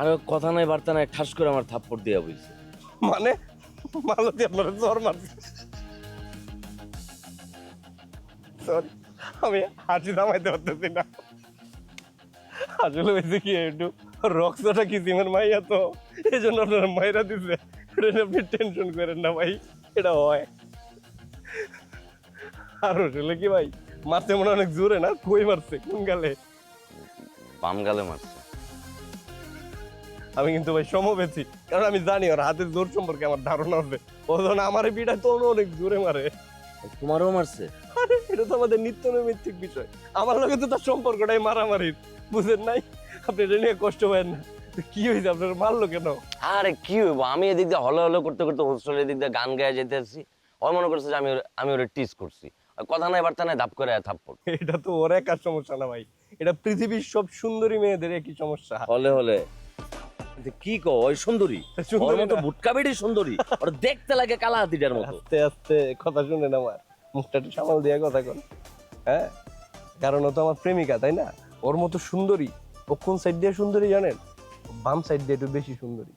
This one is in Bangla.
আর কথা নাই বার্তা নাই ঠাস করে আমার থাপ্পড় দিয়া বইছে। মানে? মালতী আপনার জ্বর মারছে। Sorry, আমি হাসি থামাইতে পারতেছি না। আসলে হয়েছে কি একটু রক্তটা কি সিমের মাইয়া তো? এই জন্য আপনার মাইরা দিছে। এটা আপনি টেনশন করেন না ভাই এটা হয়। আর আসলে কি ভাই মারতে মনে অনেক জোরে না? কই মারছে? কোন গালে? বাম গালে মারছে। আমি কিন্তু ভাই সমবেছি কারণ আমি জানি ওর হাতের জোর সম্পর্কে আমার ধারণা আছে। ও যখন আমার পিঠায় তো অনেক জোরে মারে। তোমারও মারছে? আরে এটা তো আমাদের নিত্য নৈমিত্তিক বিষয়। আমার লগে তো তার সম্পর্কটাই মারামারির বুঝেন নাই? আপনি এটা নিয়ে কষ্ট পাবেন না। কি হয়েছে? আপনার মারলো কেন? আরে কি হইব? আমি এদিক দিয়ে হলে হলে করতে করতে হোস্টেলের দিক দিয়ে গান গায়ে যেতে আসছি। ওই মনে করছে যে আমি ওরে- আমি ওরে টিস করছি। আর কথা নাই বার্তা নাই ধাপ করে থাপ্পড়। এটা তো ওর একার সমস্যা না ভাই। এটা পৃথিবীর সব সুন্দরী মেয়েদের একই সমস্যা। হলে হলে। কি কো ওই সুন্দরী? ওর মতো বুটকা বেড়ি সুন্দরী? ওর দেখতে লাগে কালা হাতিটার মতো। আস্তে আস্তে কথা শুনেন আমার মুখটা একটু সামাল দিয়ে কথা কোন। হ্যাঁ? কারণ ও তো আমার প্রেমিকা তাই না? ওর মতো সুন্দরী ও কোন সাইড দিয়ে সুন্দরী জানেন? বাম সাইড দিয়ে একটু বেশি সুন্দরী।